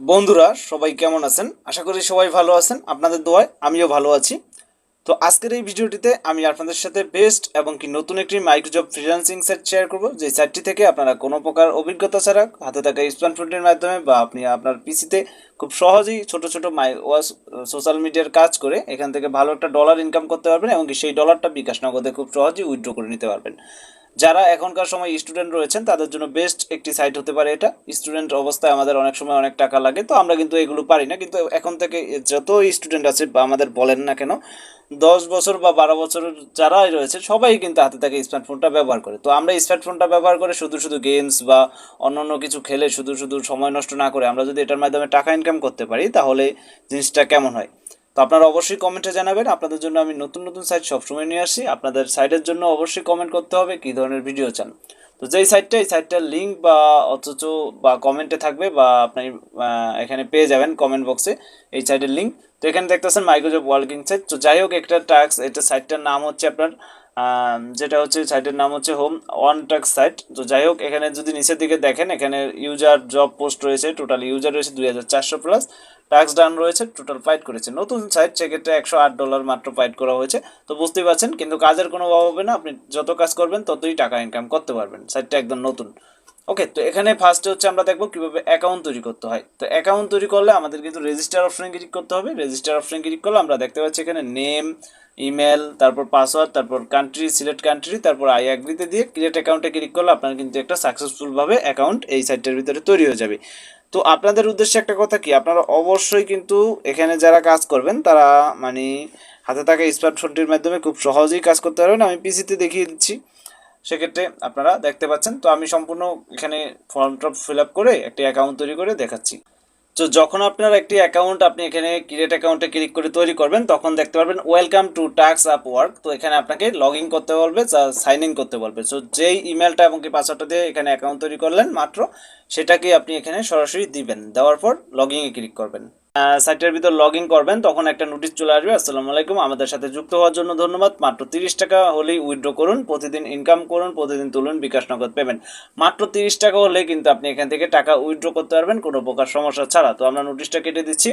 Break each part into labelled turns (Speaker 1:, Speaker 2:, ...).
Speaker 1: বন্ধুরা, সবাই কেমন আছেন? আশা করি সবাই ভালো আছেন। আপনাদের দোয়ায় আমিও ভালো আছি। তো আজকের এই ভিডিওটিতে আমি আপনাদের সাথে বেস্ট এবং কি নতুন একটি মাইক্রোজব ফ্রিল্যান্সিং সাইট শেয়ার করব। যে সাইটটি থেকে আপনারা কোনো প্রকার অভিজ্ঞতা ছাড়া হাতে থাকা স্মার্টফোনের মাধ্যমে বা আপনি আপনার পিসিতে খুব সহজেই ছোট ছোট মাই ওয়াস সোশ্যাল মিডিয়ার কাজ করে এখান থেকে ভালো একটা ডলার ইনকাম করতে পারবেন এবং সেই ডলারটা বিকাশ নগদে খুব সহজেই উইথড্র করে নিতে পারবেন। যারা এখনকার সময় স্টুডেন্ট রয়েছেন, তাদের জন্য বেস্ট একটি সাইট হতে পারে এটা। স্টুডেন্ট অবস্থায় আমাদের অনেক সময় অনেক টাকা লাগে, তো আমরা কিন্তু এগুলো পারি না। কিন্তু এখন থেকে যত স্টুডেন্ট আছে, বা আমাদের বলেন না কেন, দশ বছর বা বারো বছরের যারাই রয়েছে, সবাই কিন্তু হাতে থাকে স্মার্টফোনটা ব্যবহার করে। তো আমরা স্মার্টফোনটা ব্যবহার করে শুধু শুধু গেমস বা অন্যান্য কিছু খেলে শুধু শুধু সময় নষ্ট না করে আমরা যদি এটার মাধ্যমে টাকা ইনকাম করতে পারি, তাহলে জিনিসটা কেমন হয়? তো আপনারা অবশ্যই কমেন্টে জানাবেন। আপনাদের জন্য আমি নতুন নতুন সাইট সবসময় নিয়ে আসি। আপনাদের সাইটের জন্য অবশ্যই কমেন্ট করতে হবে, কী ধরনের ভিডিও চান। তো যেই সাইটটা এই সাইটটার লিঙ্ক বা অথচ বা কমেন্টে থাকবে বা আপনি এখানে পেয়ে যাবেন কমেন্ট বক্সে এই সাইটের লিঙ্ক তো এখানে দেখতেছেন মাইক্রোজব ওয়ার্কিং সাইট তো যাই হোক, একটা ট্যাক্স এটা সাইটটার নাম হচ্ছে আপনার যেটা হচ্ছে সাইটের নাম হচ্ছে হোম ওয়ান ট্যাক্স সাইট তো যাই হোক, এখানে যদি নিচের দিকে দেখেন, এখানে ইউজার জব পোস্ট রয়েছে টোটাল ইউজার রয়েছে দুই হাজার চারশো প্লাস ট্যাক্স ডান রয়েছে টোটাল ফাইট করেছে। নতুন সাইট সেক্ষেত্রে একশো আট ডলার মাত্র ফাইট করা হয়েছে। তো বুঝতেই পারছেন, কিন্তু কাজের কোনো অভাব হবে না। আপনি যত কাজ করবেন, ততই টাকা ইনকাম করতে পারবেন। সাইটটা একদম নতুন। ওকে তো এখানে ফার্স্টে হচ্ছে আমরা দেখব কীভাবে অ্যাকাউন্ট তৈরি করতে হয়। তো অ্যাকাউন্ট তৈরি করলে আমাদের কিন্তু রেজিস্টার অপশনে ক্লিক করতে হবে। রেজিস্টার অপশনে ক্লিক করলে আমরা দেখতে পাচ্ছি এখানে নেম ইমেল তারপর পাসওয়ার্ড তারপর কান্ট্রি সিলেক্ট কান্ট্রি তারপর আই অ্যাগ্রিতে দিয়ে ক্রিয়েট অ্যাকাউন্টে ক্লিক করলে আপনার কিন্তু একটা সাকসেসফুলভাবে অ্যাকাউন্ট এই সাইটটার ভিতরে তৈরি হয়ে যাবে। তো আপনাদের উদ্দেশ্যে একটা কথা কি? আপনারা অবশ্যই কিন্তু এখানে যারা কাজ করবেন, তারা মানে হাতে থাকা স্মার্টফোনটির মাধ্যমে খুব সহজেই কাজ করতে পারবেন। আমি পিসিতে দেখিয়ে দিচ্ছি। সেক্ষেত্রে আপনারা দেখতে পাচ্ছেন, তো আমি সম্পূর্ণ এখানে ফর্মটা ফিল আপ করে একটি অ্যাকাউন্ট তৈরি করে দেখাচ্ছি। তো যখন আপনার একটি অ্যাকাউন্ট আপনি এখানে ক্রিয়েট অ্যাকাউন্টে ক্লিক করে তৈরি করবেন, তখন দেখতে পারবেন welcome to tax up work তো এখানে আপনাকে লগ ইন করতে বলবে সাইন ইন করতে বলবে। সো যেই ইমেলটা এবং কি পাসওয়ার্ডটা দিয়ে এখানে অ্যাকাউন্ট তৈরি করলেন মাত্র, সেটাকে আপনি এখানে সরাসরি দিবেন, দেওয়ার পর লগ ক্লিক করবেন। সাইটের ভিতর লগ ইন করবেন, তখন একটা নোটিশ চলে আসবে। আসসালামু আলাইকুম, আমাদের সাথে যুক্ত হওয়ার জন্য ধন্যবাদ। মাত্র তিরিশ টাকা হলেই উইথড্র করুন, প্রতিদিন ইনকাম করুন, প্রতিদিন তুলুন, বিকাশ নগদ পেমেন্ট। মাত্র তিরিশ টাকা হলে কিন্তু আপনি এখান থেকে টাকা উইথড্র করতে পারবেন, কোনো প্রকার সমস্যা ছাড়া। তো আমরা নোটিশটা কেটে দিচ্ছি।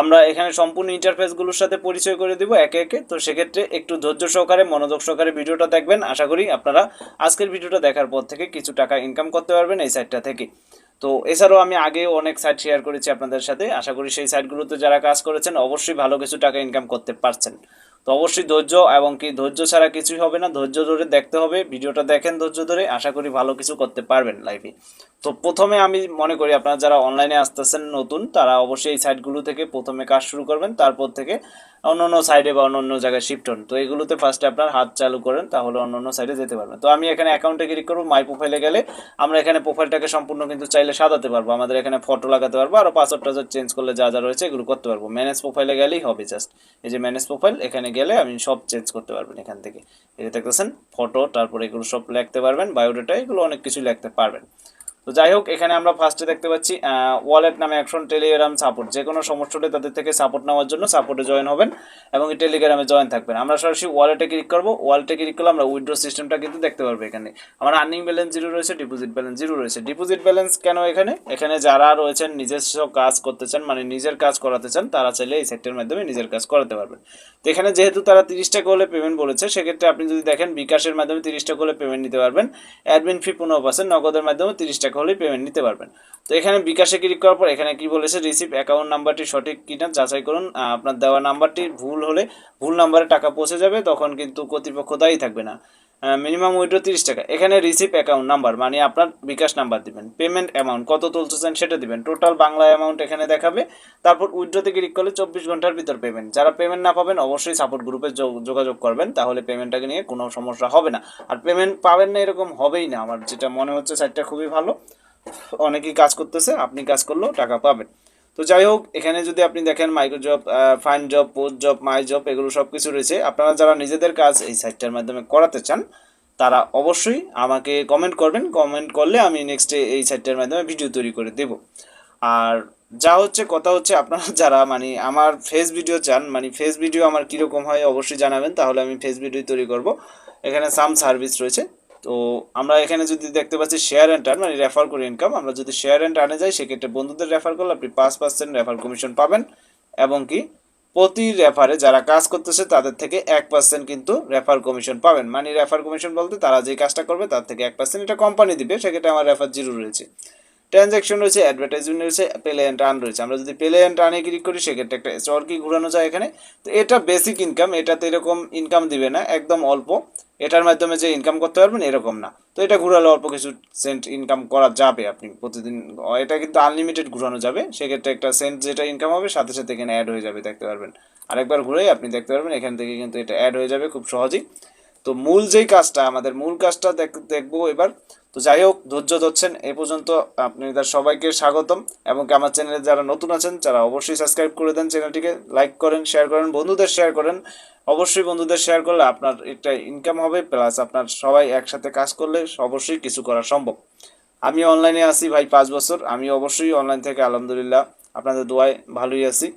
Speaker 1: আমরা এখানে সম্পূর্ণ ইন্টারফেসগুলোর সাথে পরিচয় করে দিব একে একে। তো সেক্ষেত্রে একটু ধৈর্য সহকারে, মনোযোগ সহকারে ভিডিওটা দেখবেন। আশা করি আপনারা আজকের ভিডিওটা দেখার পর থেকে কিছু টাকা ইনকাম করতে পারবেন এই সাইটটা থেকে। তো এছাড়াও আমি আগেও অনেক সাইট শেয়ার করেছি আপনাদের সাথে। আশা করি সেই সাইটগুলোতে যারা কাজ করেছেন, অবশ্যই ভালো কিছু টাকা ইনকাম করতে পারছেন। তো অবশ্যই ধৈর্য এবং কি ধৈর্য ছাড়া কিছুই হবে না। ধৈর্য ধরে দেখতে হবে। ভিডিওটা দেখেন ধৈর্য ধরে। আশা করি ভালো কিছু করতে পারবেন লাইফে তো প্রথমে আমি মনে করি আপনারা যারা অনলাইনে আসতেছেন নতুন, তারা অবশ্যই এই সাইটগুলো থেকে প্রথমে কাজ শুরু করবেন। তারপর থেকে অন্য অন্য সাইডে বা অন্য অন্য জায়গায় শিফট হন। তো এগুলোতে ফার্স্টে আপনার হাত চালু করেন, তাহলে অন্য অন্য সাইডে যেতে পারবেন। তো আমি এখানে অ্যাকাউন্টে ক্লিক করব মাই প্রোফাইলে গেলে আমরা এখানে প্রোফাইলটাকে সম্পূর্ণ কিন্তু চাইলে সাজাতে পারব। আমাদের এখানে ফটো লাগাতে পারব, আর পাসওয়ার্ড টাসওয়ার্ড চেঞ্জ করলে যা যা রয়েছে এগুলো করতে পারব। ম্যানেজ প্রোফাইলে গেলেই হবে জাস্ট এই যে ম্যানেজ প্রোফাইল এখানে গেলে আমি সব চেঞ্জ করতে পারবেন এখান থেকে। এটা দেখতেছেন ফটো তারপরে এগুলো সব লিখতে পারবেন বায়োডাটা এগুলো অনেক কিছু লিখতে পারবেন। তো যাই হোক, এখানে আমরা ফার্স্টে দেখতে পাচ্ছি ওয়ালেট নামে অ্যাকশন টেলিগ্রাম সাপোর্ট যে কোনো সমস্যা হলে তাদের থেকে সাপোর্ট নেওয়ার জন্য সাপোর্টে জয়েন হবেন এবং টেলিগ্রামে জয়েন থাকবেন। আমরা সরাসরি ওয়ালেটে ক্লিক করব। ওয়ালেটে ক্লিক করলে আমরা উইড্রো সিস্টেমটা কিন্তু দেখতে পারব এখানে। আমার আর্নিং ব্যালেন্স জিরো রয়েছে ডিপোজিট ব্যালেন্স জিরো রয়েছে। ডিপোজিট ব্যালেন্স কেন এখানে? এখানে যারা রয়েছেন, নিজস্ব কাজ করতে চান মানে নিজের কাজ করাতে চান, তারা চাইলে এই সেক্টরের মাধ্যমে নিজের কাজ করাতে পারবেন। তো এখানে যেহেতু তারা তিরিশ টাকা পেমেন্ট বলেছে, সেক্ষেত্রে আপনি যদি দেখেন বিকাশের মাধ্যমে তিরিশ টাকা হলে পেমেন্ট নিতে পারবেন। অ্যাডমিন ফি পনেরো পার্সেন্ট নগদের মাধ্যমে তিরিশ টাকা হলেই পেমেন্ট নিতে পারবেন। তো এখানে বিকাশে ক্লিক করার পর এখানে কি বলেছে? রিসিভ অ্যাকাউন্ট নাম্বারটি সঠিক কিনা যাচাই করুন। আপনার দেওয়া নাম্বারটি ভুল হলে ভুল নাম্বারে টাকা পৌঁছে যাবে, তখন কিন্তু কর্তৃপক্ষ দায়ী থাকবে না। মিনিমাম উইড্রো তিরিশ টাকা। এখানে রিসিভ অ্যাকাউন্ট নাম্বার মানে আপনার বিকাশ নাম্বার দিবেন। পেমেন্ট অ্যামাউন্ট কত তুলতেছেন সেটা দিবেন। টোটাল বাংলা অ্যামাউন্ট এখানে দেখাবে। তারপর উইড্রোতে ক্লিক করলে চব্বিশ ঘণ্টার ভিতর পেমেন্ট যারা পেমেন্ট না পাবেন, অবশ্যই সাপোর্ট গ্রুপে যোগাযোগ করবেন, তাহলে পেমেন্টটাকে নিয়ে কোনো সমস্যা হবে না। আর পেমেন্ট পাবেন না এরকম হবেই না। আমার যেটা মনে হচ্ছে সাইটটা খুবই ভালো। অনেকেই কাজ করতেছে, আপনি কাজ করলেও টাকা পাবেন। তো যাই হোক এখানে যদি আপনি দেখেন micro job fine job post job my job এগুলো সব কিছু রয়েছে। আপনারা যারা নিজেদের কাজ এই সাইটটার মাধ্যমে করাতে চান, তারা অবশ্যই আমাকে কমেন্ট করবেন। কমেন্ট করলে আমি নেক্সটে এই সাইটটার মাধ্যমে ভিডিও তৈরি করে দেব। আর যা হচ্ছে, কথা হচ্ছে আপনারা যারা মানে আমার ফেস ভিডিও চান মানে ফেস ভিডিও আমার কীরকম হয় অবশ্যই জানাবেন, তাহলে আমি ফেস ভিডিও তৈরি করব। এখানে সাম সার্ভিস রয়েছে। তো আমরা এখানে যদি দেখতে পাচ্ছি শেয়ার অ্যান্ড টার্ন মানে রেফার করে ইনকাম আমরা যদি শেয়ার অ্যান্ড টার্নে যাই, সেক্ষেত্রে বন্ধুদের রেফার করলে আপনি পাঁচ পার্সেন্ট রেফার কমিশন পাবেন, এবং কি প্রতি রেফারে যারা কাজ করতেছে, তাদের থেকে এক পার্সেন্ট কিন্তু রেফার কমিশন পাবেন। মানে রেফার কমিশন বলতে তারা যে কাজটা করবে, তার থেকে এক পার্সেন্ট এটা কোম্পানি দিবে, সেক্ষেত্রে আমার রেফার জিরো রয়েছে। ট্রানজ্যাকশন রয়েছে অ্যাডভার্টাইজমেন্ট রয়েছে প্লে অ্যান্ড রান রয়েছে। আমরা যদি প্লে অ্যান্ড রানে ক্লিক করি, সেক্ষেত্রে একটা চরকি ঘুরানো যায় এখানে। তো এটা বেসিক ইনকাম এটাতে এরকম ইনকাম দিবে না, একদম অল্প। এটার মাধ্যমে যে ইনকাম করতে পারবেন, এরকম না। তো এটা ঘুরালে অল্প কিছু সেন্ট ইনকাম করা যাবে আপনি প্রতিদিন। এটা কিন্তু আনলিমিটেড ঘুরানো যাবে। সেক্ষেত্রে একটা সেন্ট যেটা ইনকাম হবে, সাথে সাথে এখানে অ্যাড হয়ে যাবে, দেখতে পারবেন। আরেকবার ঘুরেই আপনি দেখতে পারবেন, এখান থেকে কিন্তু এটা অ্যাড হয়ে যাবে খুব সহজেই। তো মূল যেই কাজটা, আমাদের মূল কাজটা দেখ- দেখব এবার। তো যাই হোক, ধৈর্য ধরছেন, এ পর্যন্ত আপনাদের সবাইকে স্বাগতম এবং আমার চ্যানেলে যারা নতুন আছেন, তারা অবশ্যই সাবস্ক্রাইব করে দেন চ্যানেলটিকে, লাইক করেন, শেয়ার করেন, বন্ধুদের শেয়ার করেন। অবশ্যই বন্ধুদের শেয়ার করলে আপনার একটা ইনকাম হবে প্লাস আপনার সবাই একসাথে কাজ করলে অবশ্যই কিছু করা সম্ভব। আমি অনলাইনে আছি ভাই পাঁচ বছর, আমি অবশ্যই অনলাইন থেকে আলহামদুলিল্লাহ আপনাদের দোয়ায় ভালোই আছি।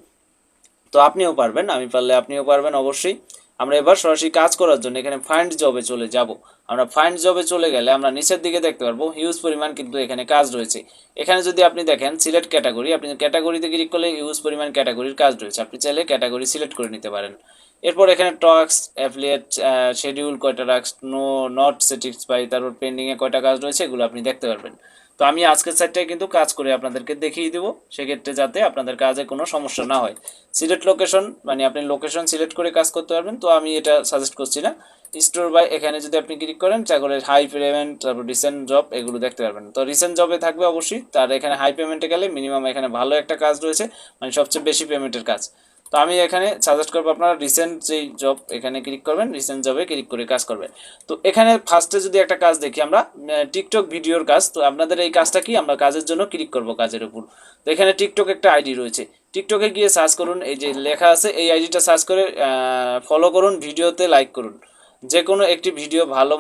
Speaker 1: তো আপনিও পারবেন, আমি পারলে আপনিও পারবেন অবশ্যই। আমরা এবার সরাসরি কাজ করার জন্য এখানে ফাইন্ড জবে চলে যাব। আমরা ফাইন্ড জবে চলে গেলে আমরা নিচের দিকে দেখতে পারব হিউজ পরিমাণ কিন্তু এখানে কাজ রয়েছে। এখানে যদি আপনি দেখেন সিলেক্ট ক্যাটাগরি আপনি ক্যাটাগরিতে ক্লিক করলে হিউজ পরিমাণ ক্যাটাগরির কাজ রয়েছে। আপনি চাইলে ক্যাটাগরি সিলেক্ট করে নিতে পারেন। এরপর এখানে টক্স অ্যাফিলিয়েট শিডিউল কয়টা টাক্স নো নট স্যাটিসফাই তারপর পেন্ডিংয়ে কয়টা কাজ রয়েছে, এগুলো আপনি দেখতে পারবেন। তো আমি আজকের সাইডটায় কিন্তু কাজ করে আপনাদেরকে দেখিয়ে দেবো। সেক্ষেত্রে যাতে আপনাদের কাজে কোনো সমস্যা না হয়। সিলেক্ট লোকেশন মানে আপনি লোকেশন সিলেক্ট করে কাজ করতে পারবেন। তো আমি এটা সাজেস্ট করছি না। স্টোর বাই এখানে যদি আপনি ক্লিক করেন তাহলে হাই পেমেন্ট তারপর রিসেন্ট জব এগুলো দেখতে পারবেন। তো রিসেন্ট জবে থাকবে অবশ্যই। তার এখানে হাই পেমেন্টে গেলে মিনিমাম এখানে ভালো একটা কাজ রয়েছে। মানে সবচেয়ে বেশি পেমেন্টের কাজ। তো আমি এখানে সাজেস্ট করব আপনারা রিসেন্ট যেই জব এখানে ক্লিক করবেন রিসেন্ট জবে ক্লিক করে কাজ করবেন। তো এখানে ফার্স্টে যদি একটা কাজ দেখি আমরা টিকটক ভিডিওর কাজ, তো আপনাদের এই কাজটা কি? আমরা কাজের জন্য ক্লিক করব কাজের উপর। তো এখানে টিকটক একটা আইডি রয়েছে। টিকটকে গিয়ে সার্চ করুন, এই যে লেখা আছে, এই আইডিটা সার্চ করে ফলো করুন ভিডিওতে লাইক করুন। যে কোনো একটি ভিডিও ভালো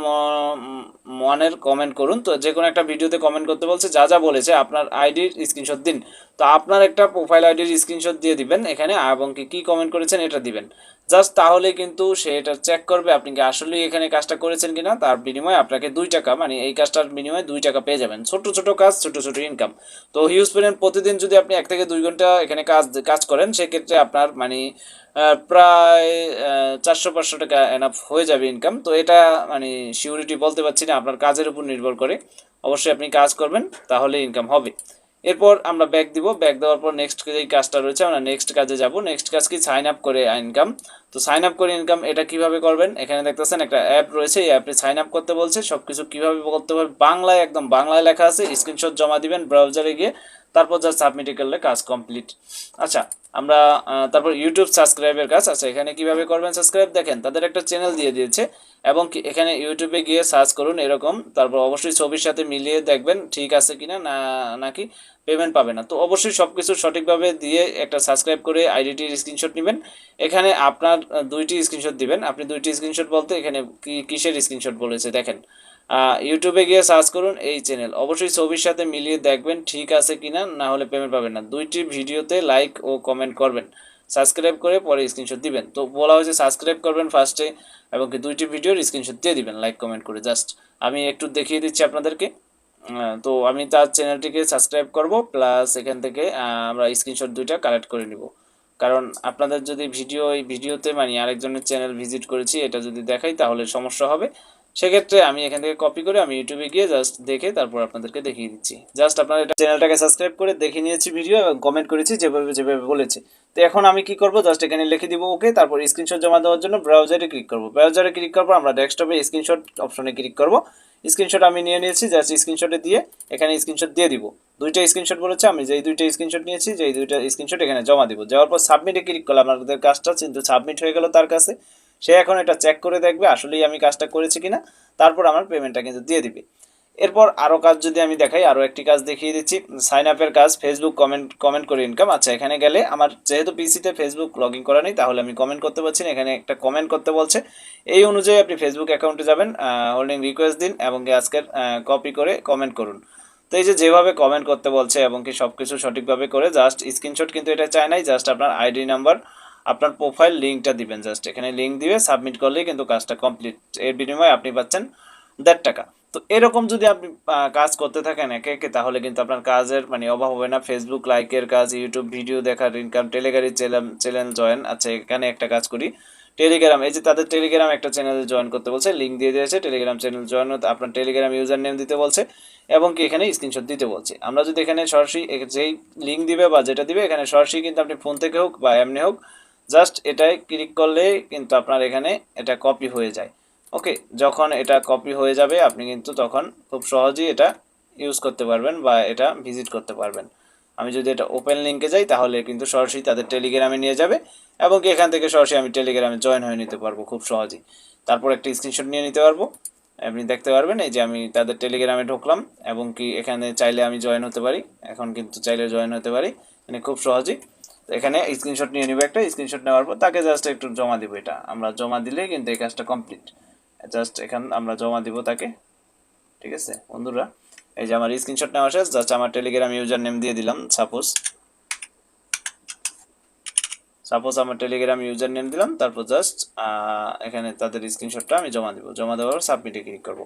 Speaker 1: মনের কমেন্ট করুন। তো যে কোনো একটা ভিডিওতে কমেন্ট করতে বলছে, যা যা বলেছে, আপনার আইডির স্ক্রিনশট দিন। তো আপনার একটা প্রোফাইল আইডির স্ক্রিনশট দিয়ে দিবেন এখানে, এবং কি, কী কমেন্ট করেছেন, এটা দিবেন। জাস্ট তাহলে কিন্তু সে এটা চেক করবে, আপনি কি আসলেই এখানে কাজটা করেছেন কিনা? তার বিনিময়ে আপনাকে দুই টাকা মানে এই কাজটার বিনিময়ে দুই টাকা পেয়ে যাবেন। ছোট ছোট কাজ, ছোট ছোট ইনকাম তো হিউজ পরিমাণ প্রতিদিন যদি আপনি এক থেকে দুই ঘণ্টা এখানে কাজ কাজ করেন, সেক্ষেত্রে আপনার মানে প্রায় চারশো, পাঁচশো টাকা এনাফ হয়ে যাবে ইনকাম তো এটা মানে সিউরিটি বলতে পারছি না, আপনার কাজের উপর নির্ভর করে। অবশ্যই আপনি কাজ করবেন, তাহলে ইনকাম হবে। এরপর আমরা ব্যাক দিব। ব্যাক দেওয়ার পর নেক্সট যেই কাজটা রয়েছে, আমরা নেক্সট কাজে যাব। নেক্সট কাজ কি? সাইন আপ করে ইনকাম তো সাইন আপ করে ইনকাম এটা কীভাবে করবেন? এখানে দেখতেছেন একটা অ্যাপ রয়েছে। এই অ্যাপে সাইন আপ করতে বলছে। সবকিছু কীভাবে কীভাবে করতে হবে? বাংলায় একদম বাংলায় লেখা আছে। স্ক্রিনশট জমা দিবেন ব্রাউজারে গিয়ে। তারপর যা সাবমিট করলে কাজ কমপ্লিট আচ্ছা আমরা তারপর ইউটিউব সাবস্ক্রাইবের কাজ আচ্ছা এখানে কীভাবে করবেন সাবস্ক্রাইব দেখেন, তাদের একটা চ্যানেল দিয়ে দিয়েছে এবং কি, এখানে ইউটিউবে গিয়ে সার্চ করুন এরকম, তারপর অবশ্যই ছবির সাথে মিলিয়ে দেখবেন ঠিক আছে কিনা, না, নাকি পেমেন্ট পাবে না। তো অবশ্যই সব কিছু সঠিকভাবে দিয়ে একটা সাবস্ক্রাইব করে আইডিটির স্ক্রিনশট নেবেন। এখানে আপনার দুইটি স্ক্রিনশট দিবেন। আপনি দুইটি স্ক্রিনশট বলতে এখানে কি, কিসের স্ক্রিনশট বলেছে? দেখেন ইউটিউবে গিয়ে সার্চ করুন এই চ্যানেল অবশ্যই ছবির সাথে মিলিয়ে দেখবেন ঠিক আছে কিনা, না হলে পেমেন্ট পাবেন না। দুইটি ভিডিওতে লাইক ও কমেন্ট করবেন। সাবস্ক্রাইব করে পরে স্ক্রিনশট দিবেন। তো বলা হয়েছে সাবস্ক্রাইব করবেন ফার্স্টে এবং দুইটি ভিডিওর স্ক্রিনশট দিয়ে দিবেন লাইক কমেন্ট করে। জাস্ট আমি একটু দেখিয়ে দিচ্ছি আপনাদেরকে। তো আমি তার চ্যানেলটিকে সাবস্ক্রাইব করব প্লাস এখান থেকে আমরা স্ক্রিনশট দুইটা কালেক্ট করে নিব। কারণ আপনাদের যদি ভিডিও এই ভিডিওতে মানে আরেকজনের চ্যানেল ভিজিট করেছি, এটা যদি দেখাই তাহলে সমস্যা হবে। সেক্ষেত্রে আমি এখান থেকে কপি করে আমি ইউটিউবে গিয়ে জাস্ট দেখে তারপর আপনাদেরকে দেখিয়ে দিচ্ছি। জাস্ট আপনার এটা চ্যানেলটাকে সাবস্ক্রাইব করে দেখে নিয়েছি ভিডিও এবং কমেন্ট করেছি যেভাবে যেভাবে বলেছে। তো এখন আমি কি করব? জাস্ট এখানে লিখে দিব ওকে, তারপর স্ক্রিনশট জমা দেওয়ার জন্য ব্রাউজারে ক্লিক করব। ব্রাউজারে ক্লিক করার পর আমরা ডেস্কটপে স্ক্রিনশট অপশনে ক্লিক করব। স্ক্রিনশট আমি নিয়ে নিয়েছি জাস্ট স্ক্রিনশটে দিয়ে এখানে স্ক্রিনশট দিয়ে দিব। দুইটা স্ক্রিনশট বলেছে, আমি যেই দুইটা স্ক্রিনশট নিয়েছি, যেই দুইটা স্ক্রিনশট এখানে জমা দিব। যাওয়ার পর সাবমিটে ক্লিক করলাম আমাদের কাজটা কিন্তু সাবমিট হয়ে গেল তার কাছে। সে এখন এটা চেক করে দেখবে, আসলেই আমি কাজটা করেছি কিনা, তারপর আমার পেমেন্টটা কিন্তু দিয়ে দিবে। এরপর আরও কাজ যদি আমি দেখাই আরও একটি কাজ দেখিয়ে দিচ্ছি। সাইন আপের কাজ ফেসবুক কমেন্ট কমেন্ট করে ইনকাম আচ্ছা এখানে গেলে আমার যেহেতু পিসিতে ফেসবুক লগ ইন করা নেই, তাহলে আমি কমেন্ট করতে পারছি না, এখানে একটা কমেন্ট করতে বলছে। এই অনুযায়ী আপনি ফেসবুক অ্যাকাউন্টে যাবেন হোল্ডিং রিকোয়েস্ট দিন এবং আজকের কপি করে কমেন্ট করুন। তো এই যে যেভাবে কমেন্ট করতে বলছে এবং কি সব কিছু সঠিকভাবে করে জাস্ট স্ক্রিনশট কিন্তু এটা চায় নাই জাস্ট আপনার আইডি নাম্বার আপনার প্রোফাইল লিঙ্কটা দিবেন জাস্ট এখানে লিঙ্ক দিবে সাবমিট করলেই কিন্তু কাজটা কমপ্লিট এর বিনিময়ে আপনি পাচ্ছেন দেড় টাকা। তো এরকম যদি আপনি কাজ করতে থাকেন একে একে, তাহলে কিন্তু আপনার কাজের মানে অভাব হবে না। ফেসবুক লাইকের কাজ ইউটিউব ভিডিও দেখার ইনকাম টেলিগ্রাম চ্যানেল জয়েন আচ্ছা এখানে একটা কাজ করি। টেলিগ্রাম এই যে তাদের টেলিগ্রাম একটা চ্যানেলে জয়েন করতে বলছে লিঙ্ক দিয়ে দিয়েছে টেলিগ্রাম চ্যানেল জয়েন আপনার টেলিগ্রাম ইউজার নেম দিতে বলছে, এবং কি এখানে স্ক্রিনশট দিতে বলছে। আমরা যদি এখানে সরাসরি যেই লিঙ্ক দিবে বা যেটা দিবে, এখানে সরাসরি কিন্তু আপনি ফোন থেকে হোক বা এমনি হোক জাস্ট এটাই ক্লিক করলে কিন্তু আপনার এখানে এটা কপি হয়ে যায়। ওকে যখন এটা কপি হয়ে যাবে, আপনি কিন্তু তখন খুব সহজেই এটা ইউজ করতে পারবেন বা এটা ভিজিট করতে পারবেন। আমি যদি এটা ওপেন লিঙ্কে যাই, তাহলে কিন্তু সরাসরি তাদের টেলিগ্রামে নিয়ে যাবে এবং এখান থেকে সরাসরি আমি টেলিগ্রামে জয়েন হয়ে নিতে পারব খুব সহজেই। তারপর একটা স্ক্রিনশট নিয়ে নিতে পারব। আপনি দেখতে পারবেন এই যে আমি তাদের টেলিগ্রামে ঢুকলাম এবং কি এখানে চাইলে আমি জয়েন হতে পারি। এখন কিন্তু চাইলে জয়েন হতে পারি। মানে খুব সহজেই এখানে স্ক্রিনশট নিয়ে নিবে একটা স্ক্রিনশট নেওয়ার পর তাকে জাস্ট একটু জমা দিব এটা। আমরা জমা দিলে কিন্তু এই কাজটা কমপ্লিট জাস্ট এখান, আমরা জমা দিব তাকে। ঠিক আছে? বন্ধুরা, এই যে আমার স্ক্রিনশট নেওয়া শেষ জাস্ট আমার টেলিগ্রাম ইউজার নেম দিয়ে দিলাম সাপোজ সাপোজ আমার টেলিগ্রাম ইউজার নেম দিলাম, তারপর জাস্ট এখানে তাদের স্ক্রিনশটটা আমি জমা দিব। জমা দেওয়ার পর সাবমিটে ক্লিক করব।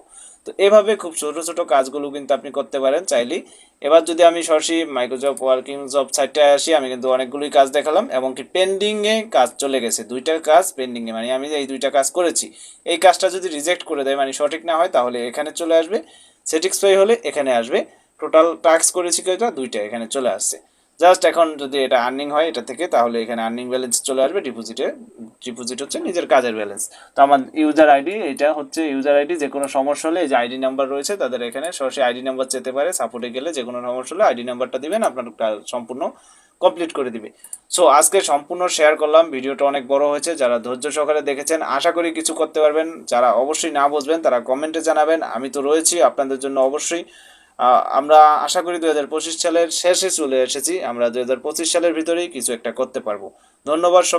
Speaker 1: তো এভাবে খুব ছোটো ছোটো কাজগুলো কিন্তু আপনি করতে পারেন চাইলেই। এবার যদি আমি সরাসরি মাইক্রোজব ওয়ার্কিং জব সাইটটায় আসি, আমি কিন্তু অনেকগুলোই কাজ দেখালাম এবং কি পেন্ডিংয়ে কাজ চলে গেছে। দুইটা কাজ পেন্ডিংয়ে মানে আমি এই দুইটা কাজ করেছি। এই কাজটা যদি রিজেক্ট করে দেয় মানে সঠিক না হয়, তাহলে এখানে চলে আসবে। স্যাটিসফাই হলে এখানে আসবে। টোটাল টাস্ক করেছি কয়টা? দুইটা এখানে চলে আসছে। জাস্ট এখন যদি এটা আর্নিং হয় এটা থেকে, তাহলে এখানে আর্নিং ব্যালেন্স চলে আসবে ডিপোজিটে ডিপোজিট হচ্ছে নিজের কাজের ব্যালেন্স তো আমার ইউজার আইডি এটা হচ্ছে ইউজার আইডি যে কোনো সমস্যা হলে যে আইডি নাম্বার রয়েছে, তাদের এখানে সরাসরি আইডি নাম্বার যেতে পারে সাপোর্টে গেলে যে কোনো সমস্যা হলে আইডি নাম্বারটা দিবেন, আপনার সম্পূর্ণ কমপ্লিট করে দিবে। সো আজকে সম্পূর্ণ শেয়ার করলাম, ভিডিওটা অনেক বড় হয়েছে, যারা ধৈর্য সহকারে দেখেছেন, আশা করি কিছু করতে পারবেন। যারা অবশ্যই না বুঝবেন, তারা কমেন্টে জানাবেন, আমি তো রয়েছি, আপনাদের জন্য অবশ্যই আমরা আশা করি দু হাজার পঁচিশ সালের শেষে চলে এসেছি। আমরা দু হাজার পঁচিশ সালের ভিতরেই কিছু একটা করতে পারব। ধন্যবাদ সবাই।